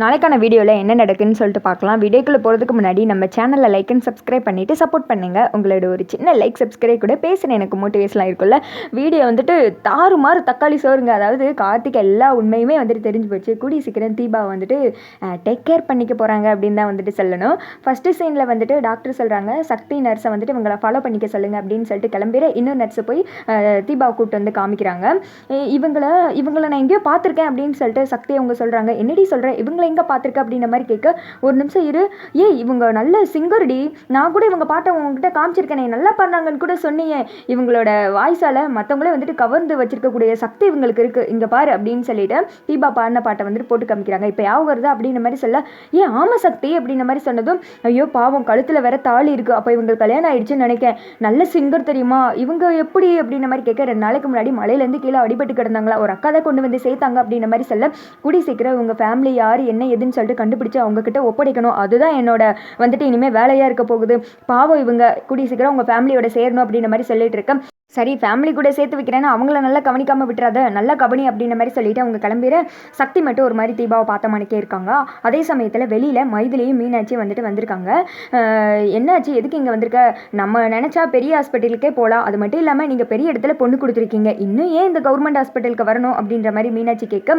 நாளைக்கான வீடியோவில் என்ன நடக்குன்னு சொல்லிட்டு பார்க்கலாம். வீடியோக்குள்ளே போகிறதுக்கு முன்னாடி நம்ம சேனலில் லைக் அண்ட் சப்ஸ்கிரைப் பண்ணிவிட்டு சப்போர்ட் பண்ணுங்கள் உங்களோட ஒரு சின்ன லைக் சப்ஸ்கிரைப் கூட பேசுகிறேன் எனக்கு மோட்டிவேஷனாக இருக்கும்ல. வீடியோ வந்துட்டு தாறுமாறு தக்காளி சோறுங்க. அதாவது கார்த்திக் எல்லா உண்மையுமே வந்துட்டு தெரிஞ்சு போச்சு. கூடிய சீக்கிரம் தீபா வந்துட்டு டேக் கேர் பண்ணிக்க போகிறாங்க அப்படின்னு தான் வந்துட்டு சொல்லணும். ஃபஸ்ட்டு சீனில் வந்துட்டு டாக்டர் சொல்கிறாங்க சக்தி நர்ஸை வந்துட்டு இவங்களை ஃபாலோ பண்ணிக்க சொல்லுங்கள் அப்படின்னு சொல்லிட்டு கிளம்பிற இன்னொரு நர்ஸை போய் தீபாவை கூப்பிட்டு வந்து காமிக்கிறாங்க. இவங்களை இவங்கள நான் எங்கேயோ பார்த்துருக்கேன் அப்படின்னு சொல்லிட்டு சக்தி அவங்க சொல்கிறாங்க என்னடி சொல்கிறேன் இவங்களை எங்கே பார்த்துருக்க அப்படின்ற மாதிரி கேட்க ஒரு நிமிஷம் இரு. ஏய் இவங்க நல்ல சிங்கர்டி நான் கூட இவங்க பாட்டை உங்ககிட்ட காமிச்சிருக்கேனே. நல்லா பண்ணாங்கன்னு கூட சொன்னீங்க இவங்களோட வாய்ஸால் மற்றவங்களே வந்துட்டு கவர்ந்து வச்சிருக்கக்கூடிய சக்தி இவங்களுக்கு இருக்குது இங்கே பாரு அப்படின்னு சொல்லிட்டு தீபா பாடின பாட்டை வந்துட்டு போட்டு காமிக்கிறாங்க. இப்போ யாவும் வருது அப்படின்ற மாதிரி சொல்ல ஏன் ஆம சக்தி அப்படின்ற மாதிரி சொன்னதும் ஐயோ பாவம் கழுத்தில் வேற தாலி இருக்குது அப்போ இவங்களுக்கு கல்யாணம் ஆயிடுச்சுன்னு நினைக்கேன். நல்ல சிங்கர் தெரியுமா? இவங்க எப்படி அப்படின்ற மாதிரி கேட்க ரெண்டு நாளைக்கு முன்னாடி மலையிலேருந்து கீழே அடிபட்டு கிடந்தாங்களா? ஒரு அக்கா தான் கொண்டு வந்து சேர்த்தாங்க அப்படின்ற மாதிரி சொல்ல கூடி சீக்கிரம் இவங்க ஃபேமிலி யார் என்ன எதுன்னு சொல்லிட்டு கண்டுபிடிச்சு அவங்க கிட்ட ஒப்படைக்கணும். அதுதான் என்னோட வந்துட்டு இனிமேல் வேலையாக இருக்க போகுது. பாவம் இவங்க கூடிய சீக்கிரம் உங்கள் ஃபேமிலியோட சேரணும் அப்படின்ற மாதிரி சொல்லிட்டு இருக்கேன். சரி ஃபேமிலி கூட சேர்த்து வைக்கிறேன்னு அவங்கள நல்லா கவனிக்காமல் விட்டுறாத நல்லா கவனி அப்படின்ற மாதிரி சொல்லிட்டு அவங்க கிளம்பிற சக்தி மட்டும் ஒரு மாதிரி தீபாவை பார்த்த மணிக்கே இருக்காங்க. அதே சமயத்தில் வெளியில் மைதிலையும் மீனாட்சி வந்துட்டு வந்திருக்காங்க. என்னாச்சு? எதுக்கு இங்கே வந்திருக்க? நம்ம நினச்சா பெரிய ஹாஸ்பிட்டலுக்கே போகலாம் அது மட்டும் இல்லாமல் நீங்கள் பெரிய இடத்துல பொண்ணு கொடுத்துருக்கீங்க. இன்னும் ஏன் இந்த கவர்மெண்ட் ஹாஸ்பிட்டலுக்கு வரணும் அப்படின்ற மாதிரி மீனாட்சி கேட்க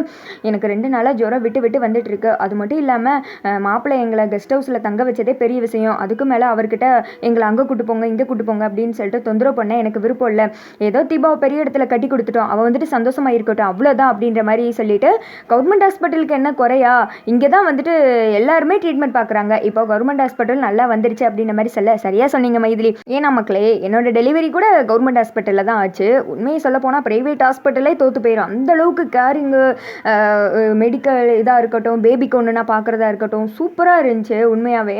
எனக்கு ரெண்டு நாளாக ஜுரம் விட்டு விட்டு வந்துட்டு இருக்கு அது மட்டும் இல்லாமல் மாப்பிள்ளை எங்களை கெஸ்ட் ஹவுஸில் தங்க வச்சதே பெரிய விஷயம். அதுக்கு மேலே அவர்கிட்ட எங்களை அங்கே கூட்டு போங்க இங்கே கூட்டு போங்க அப்படின்னு சொல்லிட்டு தொந்தரவு பண்ண எனக்கு விருப்பம் இல்லை. ஏதோ தீபாவை பெரிய இடத்துல கட்டி கொடுத்துட்டோம். அவள் வந்துட்டு சந்தோஷமாக இருக்கட்டும். அவ்வளோதான் அப்படின்ற மாதிரி சொல்லிட்டு கவர்மெண்ட் ஹாஸ்பிட்டலுக்கு என்ன குறையா? இங்கே தான் வந்துட்டு எல்லாருமே ட்ரீட்மெண்ட் பார்க்குறாங்க இப்போ கவர்மெண்ட் ஹாஸ்பிட்டல் நல்லா வந்துருச்சு அப்படின்ற மாதிரி சொல்ல சரியாக சொன்னீங்க மைதிலி. ஏன்னா மக்களே என்னோட டெலிவரி கூட கவர்மெண்ட் ஹாஸ்பிட்டலில் தான் ஆச்சு. உண்மையை சொல்ல போனால் ப்ரைவேட் ஹாஸ்பிட்டலே தோற்று போயிடும் அந்த அளவுக்கு கேரிங்கு மெடிக்கல் இதாக இருக்கட்டும் பேபிக்கு ஒன்றுனா பார்க்குறதா இருக்கட்டும் சூப்பராக இருந்துச்சு உண்மையாகவே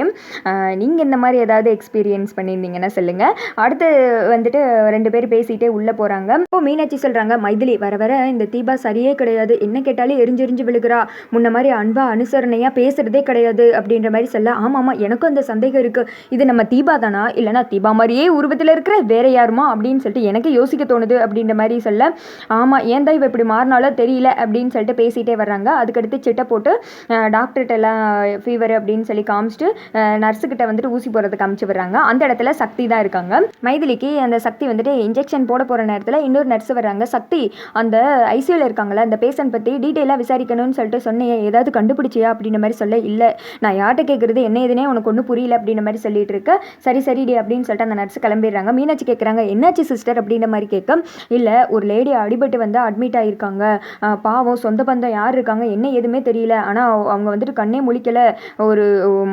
நீங்கள் இந்த மாதிரி ஏதாவது எக்ஸ்பீரியன்ஸ் பண்ணியிருந்தீங்கன்னா சொல்லுங்கள் அடுத்து வந்துட்டு ரெண்டு பேர் பேசிகிட்டே உள்ளே போகிறாங்க இப்போ மீனாட்சி சொல்கிறாங்க மைதிலி வர வர இந்த தீபா சரியே கிடையாது. என்ன கேட்டாலும் எரிஞ்செரிஞ்சு விழுகிறா. முன்ன மாதிரி அன்பா அனுசரணையாக பேசுகிறதே கிடையாது. அப்படின்ற மாதிரி சொல்ல ஆமாம் ஆமாம் எனக்கும் அந்த சந்தேகம் இருக்குது இது நம்ம தீபா தானா? இல்லைனா தீபா மாதிரியே உருவத்தில் இருக்கிற வேற யாருமா? அப்படின்னு சொல்லிட்டு எனக்கு யோசிக்க தோணுது அப்படின்ற மாதிரி சொல்ல ஆமாம் ஏன் தான் இவ இப்படி மாறினாலோ தெரியல. அப்படின்னு சொல்லிட்டு பேசிகிட்டே வர்றாங்க. அதுக்கடுத்து சிட்டை போட்டு டாக்டர்கிட்ட எல்லாம் ஃபீவர் அப்படின்னு சொல்லி காமிச்சிட்டு நர்ஸுக்கிட்ட வந்துட்டு ஊசி போடுறதுக்கு காமிச்சு வர்றாங்க அந்த இடத்துல சக்தி தான் இருக்காங்க. மைதிலிக்கு அந்த சக்தி வந்துட்டு இன்ஜெக்ஷன் போட போகிற நேரத்தில் இன்னொரு நர்ஸ் வர்றாங்க. சக்தி அந்த ஐசியூவில் இருக்காங்களே அந்த பேஷண்ட் பற்றி டீட்டெயிலாக விசாரிக்கணும்னு சொல்லிட்டு சொன்னேன் ஏதாவது கண்டுபிடிச்சியா அப்படின்ற மாதிரி சொல்ல இல்லை. நான் யார்கிட்ட கேட்குறது என்ன எதுனே உனக்கு ஒன்றும் புரியல அப்படின்ற மாதிரி சொல்லிட்டு இருக்க. சரி சரிடி அப்படின்னு சொல்லிட்டு அந்த நர்ஸ் கிளம்பிடுறாங்க. மீனாட்சி கேட்குறாங்க என்னாச்சு சிஸ்டர் அப்படின்ற மாதிரி கேட்க இல்லை ஒரு லேடி அடிபட்டு வந்து அட்மிட் ஆகியிருக்காங்க பாவம் சொந்த பந்தம் யார் இருக்காங்க என்ன எதுவுமே தெரியல. ஆனால் அவங்க வந்துட்டு கண்ணே முழிக்கலை. ஒரு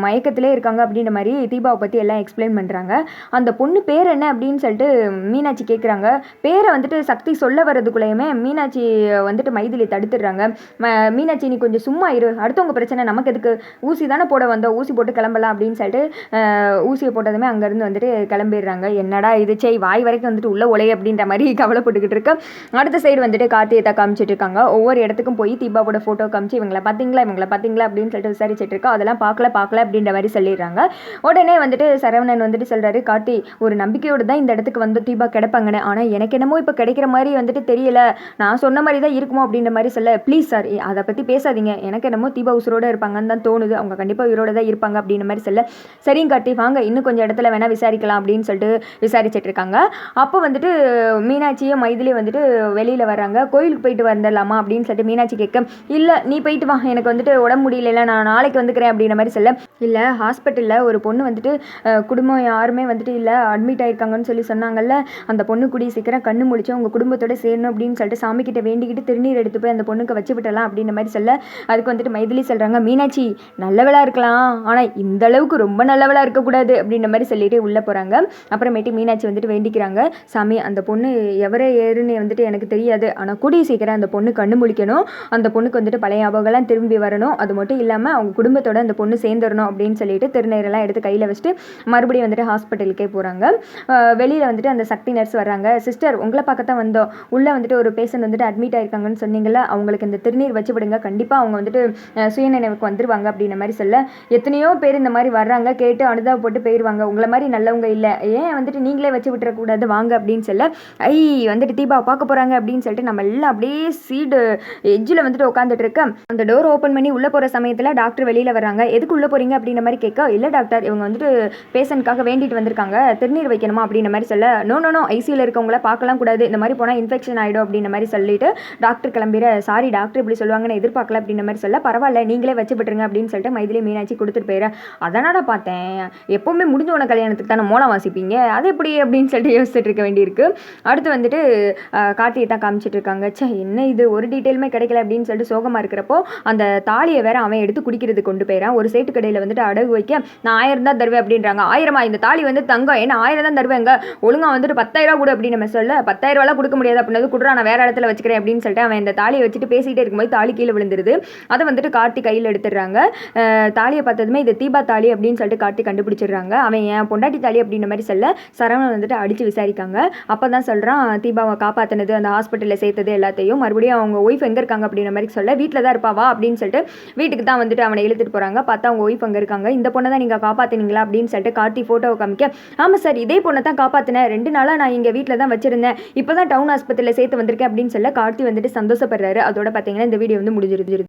மயக்கத்திலே இருக்காங்க. அப்படின்ற மாதிரி தீபாவை பற்றி எல்லாம் எக்ஸ்பிளைன் பண்ணுறாங்க அந்த பொண்ணு பேர் என்ன அப்படின்னு சொல்லிட்டு மீனாட்சி கேட்குறாங்க பேரை வந்துட்டு சக்தி சொல்ல வர்றதுக்குள்ளேயுமே மீனாட்சி வந்துட்டு மைதிலி தடுத்துடுறாங்க. ம- மீனாட்சி நீ கொஞ்சம் சும்மா இரு. அடுத்தவங்க பிரச்சனை நமக்கு எதுக்கு? ஊசி தானே போட வந்தோம். ஊசி போட்டு கிளம்பலாம். அப்படின்னு சொல்லிட்டு ஊசியை போட்டதுமே அங்கேருந்து வந்துட்டு கிளம்பிடுறாங்க. என்னடா இது? செய் வாய் வரைக்கும் வந்துட்டு உள்ள ஒலை அப்படின்ற மாதிரி கவலைப்பட்டுக்கிட்டு இருக்க. அடுத்த சைடு வந்துட்டு கார்த்தியத்தை காமிச்சிட்டு இருக்காங்க. ஒவ்வொரு இடத்துக்கும் போய் தீபாவோட ஃபோட்டோ காமிச்சு இவங்களை பார்த்தீங்களா? இவங்களை பார்த்தீங்களா? அப்படின்னு சொல்லிட்டு விசாரிச்சுட்டு இருக்கோம் அதெல்லாம் பார்க்கல பார்க்கல அப்படின்ற மாதிரி சொல்லிடுறாங்க. உடனே வந்துட்டு சரவணன் வந்துட்டு சொல்கிறாரு கார்த்தி ஒரு நம்பிக்கையோடு தான் இந்த இடத்துக்கு வந்து தீபா கேட்பாங்கண்ணே ஆனால் எனக்கு என்னமோ இப்போ கிடைக்கிற மாதிரி வந்துட்டு தெரியல. நான் சொன்ன மாதிரி தான் இருக்குமோ அப்படின்ற மாதிரி சொல்ல ப்ளீஸ் சார் அதை பற்றி பேசாதீங்க. எனக்கு என்னமோ தீபா உசுரோடு இருப்பாங்கன்னு தான் தோணுது. அவங்க கண்டிப்பாக உயிரோட தான் இருப்பாங்க அப்படின்ற மாதிரி சொல்ல சரிங்க காட்டி வாங்க. இன்னும் கொஞ்சம் இடத்துல வேணால் விசாரிக்கலாம் அப்படின்னு சொல்லிட்டு விசாரிச்சுட்டு இருக்காங்க. அப்போ வந்துட்டு மீனாட்சியும் மைதிலியும் வந்துட்டு வெளியில் வர்றாங்க. கோயிலுக்கு போயிட்டு வந்துடலாமா? அப்படின்னு சொல்லிட்டு மீனாட்சி கேட்க இல்லை நீ போயிட்டு வா. எனக்கு வந்துட்டு உடம்பு முடியல. நான் நாளைக்கு வந்துக்கிறேன் அப்படின்ற மாதிரி சொல்ல இல்லை ஹாஸ்பிட்டலில் ஒரு பொண்ணு வந்துட்டு குடும்பம் யாருமே வந்துட்டு இல்லை அட்மிட் ஆயிருக்காங்கன்னு சொல்லி சொன்னாங்கல்ல. அந்த பொண்ணு கூடிய சீக்கிரம் கண்ணு முடிச்சு உங்கள் குடும்பத்தோட சேரணும் அப்படின்னு சொல்லிட்டு சாமி கிட்ட வேண்டிக்கிட்டு திருநீர் எடுத்து போய் அந்த பொண்ணுக்கு வச்சு விட்டலாம் அப்படின்ற மாதிரி சொல்ல அதுக்கு வந்துட்டு மைதிலி சொல்கிறாங்க மீனாட்சி நல்லவளாக இருக்கலாம். ஆனால் இந்த அளவுக்கு ரொம்ப நல்லவளாக இருக்கக்கூடாது அப்படின்ற மாதிரி சொல்லிட்டு உள்ளே போகிறாங்க அப்புறமேட்டு மீனாட்சி வந்துட்டு வேண்டிக்கிறாங்க சாமி அந்த பொண்ணு எவரே ஏறுன்னு வந்துட்டு எனக்கு தெரியாது. ஆனால் கூடிய சீக்கிரம் அந்த பொண்ணு கண்ணு முழிக்கணும். அந்த பொண்ணுக்கு வந்துட்டு பழைய ஞாபகம்லாம் திரும்பி வரணும். அது மட்டும் இல்லாமல் அவங்க குடும்பத்தோட அந்த பொண்ணு சேர்ந்துடணும் அப்படின்னு சொல்லிட்டு திருநீரெல்லாம் எடுத்து கையில் வச்சுட்டு மறுபடியும் வந்துட்டு ஹாஸ்பிட்டலுக்கே போகிறாங்க வெளியில் வந்துட்டு அந்த சக்தி நர்ஸ் வராங்க சிஸ்டர் உங்களை பார்க்க தான் வந்தோம். உள்ளே வந்துட்டு ஒரு பேஷண்ட் வந்துட்டு அட்மிட் ஆயிருக்காங்கன்னு சொன்னீங்கல்ல அவங்களுக்கு இந்த திருநீர் வச்சு விடுங்க. கண்டிப்பாக அவங்க வந்துட்டு சுயநினைவுக்கு வந்துருவாங்க அப்படின்ற மாதிரி சொல்ல. எத்தனையோ பேர் இந்த மாதிரி வர்றாங்க. கேட்டு அனுதாபம் போட்டு போயிடுவாங்க உங்களை மாதிரி நல்லவங்க இல்லை. ஏன் வந்துட்டு நீங்களே வச்சு விட்டுறக்கூடாது? வாங்க அப்படின்னு சொல்ல. ஐ வந்துட்டு தீபா பார்க்க போகிறாங்க அப்படின்னு சொல்லிட்டு நம்ம எல்லாம் அப்படியே சீடு எஜ்ஜில் வந்துட்டு உட்காந்துட்டு இருக்க அந்த டோர் ஓப்பன் பண்ணி உள்ளே போகிற சமயத்தில் டாக்டர் வெளியில் வர்றாங்க. எதுக்கு உள்ளே போகிறீங்க அப்படின்ற மாதிரி கேட்க இல்லை டாக்டர் இவங்க வந்துட்டு பேஷண்ட்காக வேண்டிட்டு வந்திருக்காங்க. திருநீர் வைக்கணுமா அப்படின்ற மாதிரி சொல்ல. நோ நோ நோ ஐசியூவில் இருக்கவங்கள பார்க்கலாம் கூடாது. இந்த மாதிரி போனால் இன்ஃபெக்ஷன் ஆகிடும் அப்படின்ற மாதிரி சொல்லிட்டு டாக்டர் கிளம்பிற சாரி டாக்டர் இப்படி சொல்லுவாங்கன்னு எதிர்பார்க்கல அப்படின்ற மாதிரி சொல்ல பரவாயில்ல நீங்களே வச்சு விட்டுருங்க அப்படின்னு சொல்லிட்டு மைதிலி மீனாட்சி கொடுத்துட்டு போயிடுறேன் அதனால பார்த்தேன். எப்போவுமே முடிஞ்ச உன கல்யாணத்துக்கு தானே மோளம் வாசிப்பீங்க? அது எப்படி? அப்படின்னு சொல்லிட்டு யோசிச்சுட்டு இருக்க வேண்டியிருக்கு. அடுத்து வந்துட்டு கார்த்தியை தான் காமிச்சிட்டு இருக்காங்க. ச்சே என்ன இது? ஒரு டீட்டெயிலுமே கிடைக்கல அப்படின்னு சொல்லிட்டு சோகமாக இருக்கிறப்போ அந்த தாலியை வேற அவன் எடுத்து குடிக்கிறது கொண்டு போயிறான். ஒரு சேட்டு கடையில் வந்துட்டு அடகு வைக்க நான் ஆயிரம் தான் தருவேன் அப்படின்றாங்க. ஆயிரமா? இந்த தாலி வந்து தங்கம். ஏன்னா ஆயிரம் தான் தருவேங்க ஒழுங்காக வந்துட்டு பத்தாயிரம் கொடு அப்படின்னு நம்ம சொல்ல பத்தாயிரம் கொடுக்க முடியாது அப்படின்னது குடுறா நான் வேற இடத்துல வச்சுக்கிறேன் அப்படின்னு சொல்லிட்டு அவன் இந்த தாலியை வச்சுட்டு பேசிட்டே இருக்கும்போது தாலி கீழே விழுந்துருது. அதை வந்துட்டு கார்த்தி கையில் எடுத்துடுறாங்க. தாலியை பார்த்ததுமே இது தீபா தாலி அப்படின்னு சொல்லிட்டு கார்த்தி கண்டுபிடிச்சிடுறாங்க. அவன் என் பொண்டாட்டி தாலி அப்படின்ற மாதிரி சொல்ல சரவணன் வந்துட்டு அடித்து விசாரிக்காங்க. அப்போ தான் சொல்கிறான் தீபாவை காப்பாற்றினது அந்த ஹாஸ்பிட்டலில் சேர்த்தது எல்லாத்தையும். மறுபடியும் அவங்க ஒய்ஃப் எங்கே இருக்காங்க அப்படின்ற மாதிரி சொல்ல வீட்டில் தான் இருப்பாவா அப்படின்னு சொல்லிட்டு வீட்டுக்கு தான் வந்துட்டு அவனை இழுத்துட்டு போகிறாங்க பார்த்தா அவங்க ஒய்ஃப் அங்கே இருக்காங்க. இந்த பொண்ணை தான் நீங்கள் காப்பாற்றினீங்களா அப்படின்னு சொல்லிட்டு கார்த்தி ஃபோட்டோவை காமிக்க ஆமாம் சார் இதே பொண்ணை தான் காப்பாற்றினேன் ரெண்டு நாளாக நான் இங்கே வீட்டில் தான் வச்சிருந்தேன். இப்போ தான் டவுன் ஆஸ்பத்திரியில் சேர்த்து வந்திருக்கேன் அப்படின்னு சொல்ல கார்த்தி வந்துட்டு சந்தோஷப்படுறாரு. அதோட பார்த்தீங்கன்னா இந்த வீடியோ வந்து முடிஞ்சிருந்துருது